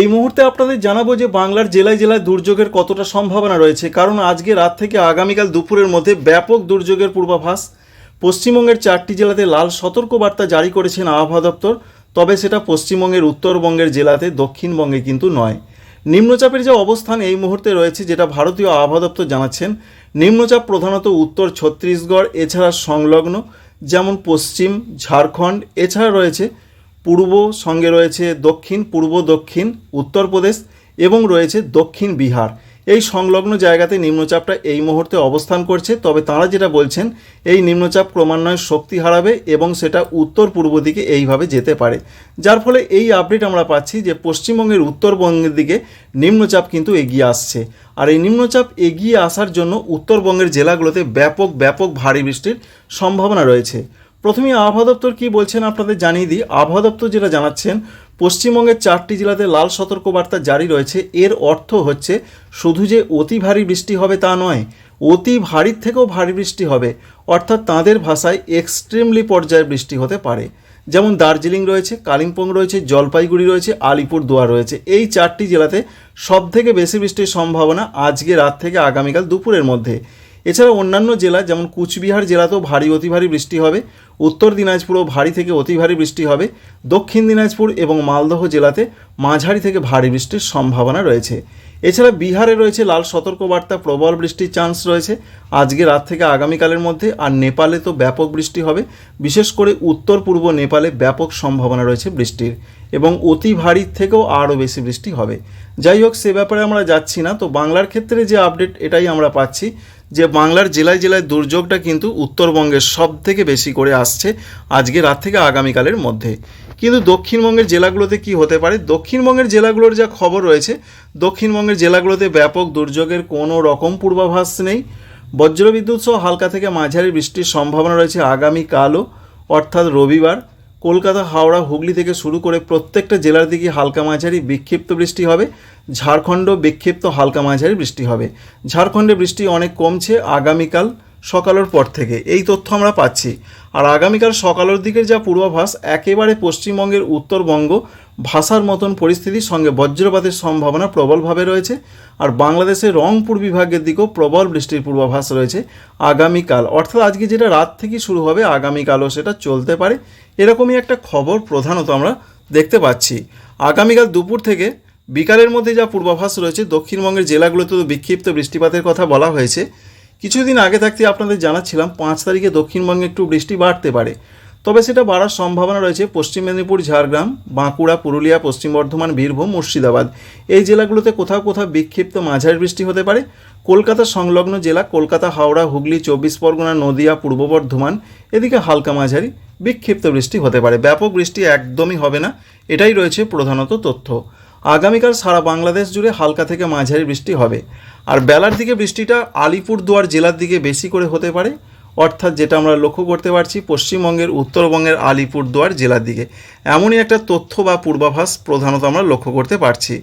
এই মুহূর্তে আপনাদের জানাব যে বাংলার জেলায় জেলায় দুর্যোগের কতটা সম্ভাবনা রয়েছে। কারণ আজকে রাত থেকে আগামীকাল দুপুরের মধ্যে ব্যাপক দুর্যোগের পূর্বাভাস। পশ্চিমবঙ্গের চারটি জেলাতে লাল সতর্কবার্তা জারি করেছেন আবহাওয়া দপ্তর, তবে সেটা পশ্চিমবঙ্গের উত্তরবঙ্গের জেলাতে দক্ষিণবঙ্গে কিন্তু নয়। নিম্নচাপের যে অবস্থান এই মুহূর্তে রয়েছে যেটা ভারতীয় আবহাওয়া দপ্তর জানাচ্ছেন, নিম্নচাপ প্রধানত উত্তর ছত্তিশগড়, এছাড়া সংলগ্ন যেমন পশ্চিম, ঝাড়খণ্ড, এছাড়া রয়েছে পূর্ব সঙ্গে রয়েছে দক্ষিণ, পূর্ব দক্ষিণ উত্তরপ্রদেশ এবং রয়েছে দক্ষিণ বিহার। এই সংলগ্ন জায়গাতে নিম্নচাপটা এই মুহূর্তে অবস্থান করছে, তবে তাঁরা যেটা বলছেন, এই নিম্নচাপ ক্রমান্বয়ে শক্তি হারাবে এবং সেটা উত্তর পূর্ব দিকে এইভাবে যেতে পারে। যার ফলে এই আপডেট আমরা পাচ্ছি যে পশ্চিমবঙ্গের উত্তরবঙ্গের দিকে নিম্নচাপ কিন্তু এগিয়ে আসছে। আর এই নিম্নচাপ এগিয়ে আসার জন্য উত্তরবঙ্গের জেলাগুলোতে ব্যাপক ব্যাপক ভারী বৃষ্টির সম্ভাবনা রয়েছে। প্রথমে আবহাওয়া দপ্তর কী বলছেন আপনাদের জানিয়ে দিই। আবহাওয়া দপ্তর যেটা জানাচ্ছেন, পশ্চিমবঙ্গের চারটি জেলাতে লাল সতর্কবার্তা জারি রয়েছে। এর অর্থ হচ্ছে, শুধু যে অতি ভারী বৃষ্টি হবে তা নয়, অতি ভারীর থেকেও ভারী বৃষ্টি হবে। অর্থাৎ তাঁদের ভাষায় এক্সট্রিমলি পর্যায়ের বৃষ্টি হতে পারে। যেমন দার্জিলিং রয়েছে, কালিম্পং রয়েছে, জলপাইগুড়ি রয়েছে, আলিপুরদুয়ার রয়েছে। এই চারটি জেলাতে সব থেকে বেশি বৃষ্টির সম্ভাবনা আজকে রাত থেকে আগামীকাল দুপুরের মধ্যে। এছাড়া অন্যান্য জেলা, যেমন কুচবিহার জেলাতেও ভারী, অতি ভারী বৃষ্টি হবে। উত্তর দিনাজপুরেও ভারী থেকে অতি ভারী বৃষ্টি হবে। দক্ষিণ দিনাজপুর এবং মালদহ জেলাতে মাঝারি থেকে ভারী বৃষ্টির সম্ভাবনা রয়েছে। এছাড়া বিহারে রয়েছে লাল সতর্কবার্তা, প্রবল বৃষ্টির চান্স রয়েছে। আজকে রাত থেকে আগামীকালের মধ্যে আর নেপালে তো ব্যাপক বৃষ্টি হবে। বিশেষ করে উত্তর পূর্ব নেপালে ব্যাপক সম্ভাবনা রয়েছে বৃষ্টির এবং অতি ভারীর থেকেও আরও বেশি বৃষ্টি হবে। যাই হোক, সে ব্যাপারে আমরা যাচ্ছি না। তো বাংলার ক্ষেত্রে যে আপডেট, এটাই আমরা পাচ্ছি যে বাংলার জেলায় জেলায় দুর্যোগটা কিন্তু উত্তরবঙ্গের সব থেকে বেশি করে আসছে আজকে রাত থেকে আগামীকালের মধ্যে। কিন্তু দক্ষিণবঙ্গের জেলাগুলোতে কি হতে পারে? দক্ষিণবঙ্গের জেলাগুলোর যা খবর রয়েছে, দক্ষিণবঙ্গের জেলাগুলোতে ব্যাপক দুর্যোগের কোনো রকম পূর্বাভাস নেই। বজ্রবিদ্যুৎ সহ হালকা থেকে মাঝারি বৃষ্টির সম্ভাবনা রয়েছে আগামীকালও, অর্থাৎ রবিবার। কলকাতা, হাওড়া, হুগলি থেকে শুরু করে প্রত্যেকটা জেলার দিকে হালকা মাঝারি বিক্ষিপ্ত বৃষ্টি হবে। ঝাড়খণ্ড বিক্ষিপ্ত হালকা মাঝারি বৃষ্টি হবে। ঝাড়খণ্ডে বৃষ্টি অনেক কমছে। আগামীকাল সকালের পর থেকে। এই তথ্য আমরা পাচ্ছি। আর আগামীকাল সকালের দিকের যা পূর্বাভাস, একেবারে পশ্চিমবঙ্গের উত্তরবঙ্গ ভাষার মতন পরিস্থিতির সঙ্গে বজ্রপাতের সম্ভাবনা প্রবলভাবে রয়েছে আর বাংলাদেশের রংপুর বিভাগের দিকেও প্রবল বৃষ্টির পূর্বাভাস রয়েছে আগামীকাল। অর্থাৎ আজকে যেটা রাত থেকে শুরু হবে, আগামীকালও সেটা চলতে পারে। এরকমই একটা খবর প্রধানত আমরা দেখতে পাচ্ছি। আগামীকাল দুপুর থেকে বিকালের মধ্যে যা পূর্বাভাস রয়েছে, দক্ষিণবঙ্গের জেলাগুলোতে তো বিক্ষিপ্ত বৃষ্টিপাতের কথা বলা হয়েছে। কিছুদিন আগে থাকতে আপনাদের জানাচ্ছিলাম, পাঁচ তারিখে দক্ষিণবঙ্গে একটু বৃষ্টি বাড়তে পারে। তবে সেটা বাড়ার সম্ভাবনা রয়েছে পশ্চিম মেদিনীপুর, ঝাড়গ্রাম, বাঁকুড়া, পুরুলিয়া, পশ্চিম বর্ধমান, বীরভূম, মুর্শিদাবাদ। এই জেলাগুলোতে কোথাও কোথাও বিক্ষিপ্ত মাঝারি বৃষ্টি হতে পারে। কলকাতা সংলগ্ন জেলা কলকাতা, হাওড়া, হুগলি, চব্বিশ পরগনা, নদিয়া, পূর্ব বর্ধমান, এদিকে হালকা মাঝারি, বিক্ষিপ্ত বৃষ্টি হতে পারে। ব্যাপক বৃষ্টি একদমই হবে না, এটাই রয়েছে প্রধানত তথ্য। আগামীকাল সারা বাংলাদেশ জুড়ে হালকা থেকে মাঝারি বৃষ্টি হবে। আর বেলার দিকে বৃষ্টিটা আলিপুরদুয়ার জেলার দিকে বেশি করে হতে পারে। অর্থাৎ যেটা আমরা লক্ষ্য করতে পারছি, পশ্চিমবঙ্গের, উত্তরবঙ্গের, আলিপুরদুয়ার জেলার দিকে। এমনই একটা তথ্য বা পূর্বাভাস প্রধানত আমরা লক্ষ্য করতে পারছি।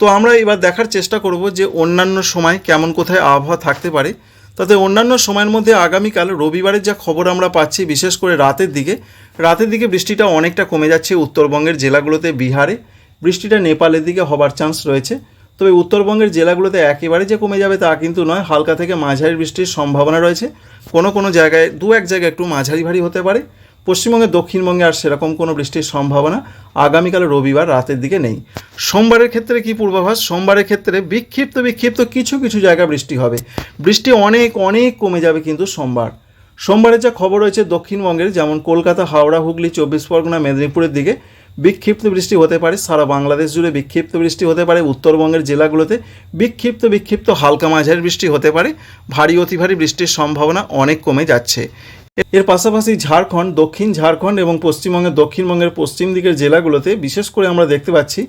তো আমরা এবার দেখার চেষ্টা করব যে অন্যান্য সময় কেমন কোথায় আবহাওয়া থাকতে পারে। তাতে অন্যান্য সময়ের মধ্যে আগামীকাল রবিবারের যা খবর আমরা পাচ্ছি, বিশেষ করে রাতের দিকে রাতের দিকে বৃষ্টিটা অনেকটা কমে যাচ্ছে উত্তরবঙ্গের জেলাগুলোতে, বিহারে। বৃষ্টিটা নেপালের দিকে হবার চান্স রয়েছে। তবে উত্তরবঙ্গের জেলাগুলোতে একেবারে যে কমে যাবে তা কিন্তু নয়, হালকা থেকে মাঝারি বৃষ্টির সম্ভাবনা রয়েছে। কোনো কোনো জায়গায়, দু এক জায়গায় একটু মাঝারি ভারী হতে পারে। পশ্চিমবঙ্গের দক্ষিণবঙ্গে আর সেরকম কোনো বৃষ্টির সম্ভাবনা আগামীকাল রবিবার রাতের দিকে নেই। সোমবারের ক্ষেত্রে কি পূর্বাভাস? সোমবারের ক্ষেত্রে বিক্ষিপ্ত বিক্ষিপ্ত কিছু কিছু জায়গায় বৃষ্টি হবে। বৃষ্টি অনেক অনেক কমে যাবে কিন্তু সোমবার। সোমবারের যা খবর রয়েছে দক্ষিণবঙ্গের, যেমন কলকাতা, হাওড়া, হুগলি, চব্বিশ পরগনা, মেদিনীপুরের দিকে বিক্ষিপ্ত বৃষ্টি হতে পারে, সারা বাংলাদেশ জুড়ে বিক্ষিপ্ত বৃষ্টি হতে পারে, উত্তরবঙ্গের জেলাগুলোতে বিক্ষিপ্ত বিক্ষিপ্ত হালকা মাঝারি বৃষ্টি হতে পারে, ভারী অতি ভারী বৃষ্টির সম্ভাবনা অনেক কমে যাচ্ছে। এর পাশাপাশি ঝাড়খণ্ড, দক্ষিণ ঝাড়খণ্ড এবং পশ্চিমবঙ্গের দক্ষিণবঙ্গের পশ্চিম দিকের জেলাগুলোতে বিশেষ করে আমরা দেখতে পাচ্ছি,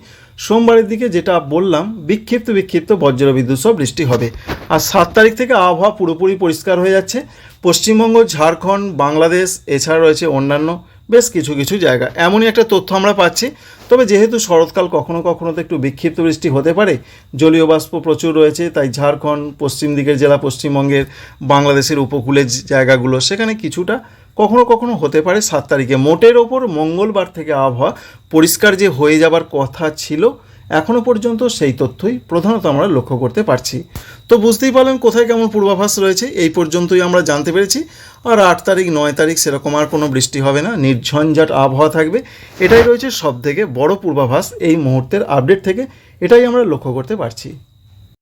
সোমবারের দিকে যেটা বললাম, বিক্ষিপ্ত বিক্ষিপ্ত বজ্রবিদ্যুৎ সহ বৃষ্টি হবে। আর সাত তারিখ থেকে আবহাওয়া পুরোপুরি পরিষ্কার হয়ে যাচ্ছে। পশ্চিমবঙ্গ, ঝাড়খণ্ড, বাংলাদেশ, এছাড়া রয়েছে অন্যান্য বেশ কিছু কিছু জায়গা। এমনই একটা তথ্য আমরা পাচ্ছি। তবে যেহেতু শরৎকাল কখনো কখনো তো একটু বিক্ষিপ্ত বৃষ্টি হতে পারে, জলীয় বাষ্প প্রচুর রয়েছে, তাই ঝাড়খণ্ড, পশ্চিম দিকের জেলা, পশ্চিমবঙ্গের বাংলাদেশের উপকূলের জায়গাগুলো, সেখানে কিছুটা কখনো কখনো হতে পারে। সাত তারিখে মোটের ওপর মঙ্গলবার থেকে আবহাওয়া পরিষ্কার যে হয়ে যাবার কথা ছিল এখনও পর্যন্ত সেই তথ্যই প্রধানত আমরা লক্ষ্য করতে পারছি। তো বুঝতেই পারলেন কোথায় কেমন পূর্বাভাস রয়েছে, এই পর্যন্তই আমরা জানতে পেরেছি। আর আট তারিখ, নয় তারিখ সেরকম আর কোনো বৃষ্টি হবে না, নির্ঝঞ্ঝাট আবহাওয়া থাকবে। এটাই রয়েছে সব থেকে বড় পূর্বাভাস এই মুহূর্তের আপডেট থেকে, এটাই আমরা লক্ষ্য করতে পারছি।